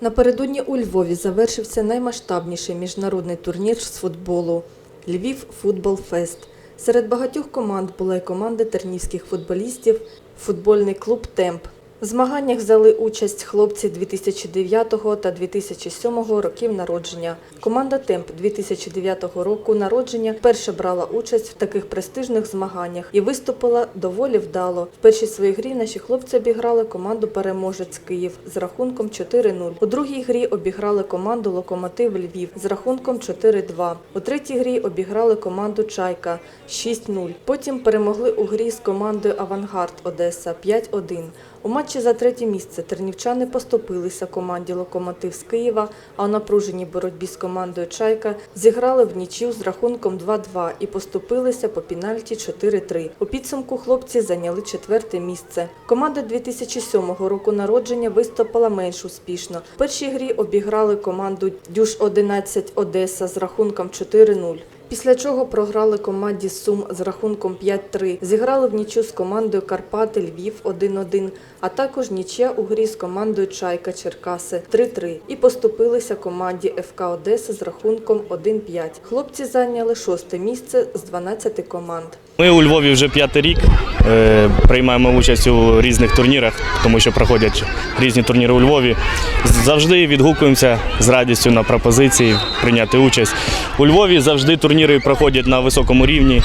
Напередодні у Львові завершився наймасштабніший міжнародний турнір з футболу Львів Футбол Фест. Серед багатьох команд була й команда тернівських футболістів, футбольний клуб Темп. В змаганнях взяли участь хлопці 2009 та 2007 років народження. Команда Темп 2009 року народження вперше брала участь в таких престижних змаганнях і виступила доволі вдало. В першій своїй грі наші хлопці обіграли команду Переможець Київ з рахунком 4-0. У другій грі обіграли команду Локомотив Львів з рахунком 4-2. У третій грі обіграли команду Чайка 6-0. Потім перемогли у грі з командою Авангард Одеса 5-1. У матчі за третє місце тернівчани поступилися команді Локомотив з Києва, а у напруженій боротьбі з командою Чайка зіграли в нічів з рахунком 2-2 і поступилися по пенальті 4-3. У підсумку хлопці зайняли четверте місце. Команда 2007 року народження виступила менш успішно. В першій грі обіграли команду Дюш 11 Одеса з рахунком 4-0. Після чого програли команді Сум з рахунком 5-3. Зіграли в нічю з командою Карпати Львів 1-1, а також нічия у грі з командою Чайка Черкаси 3-3 і поступилися команді ФК Одеса з рахунком 1-5. Хлопці зайняли шосте місце з 12 команд. Ми у Львові вже п'ятий рік е, приймаємо участь у різних турнірах, тому що проходять різні турніри у Львові. Завжди відгукуємося з радістю на пропозиції прийняти участь. У Львові завжди турніри проходять на високому рівні,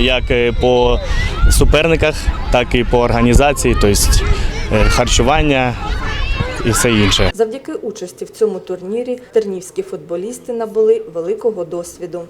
як е, по суперниках, так і по організації, тобто е, харчування і все інше. Завдяки участі в цьому турнірі тернівські футболісти набули великого досвіду.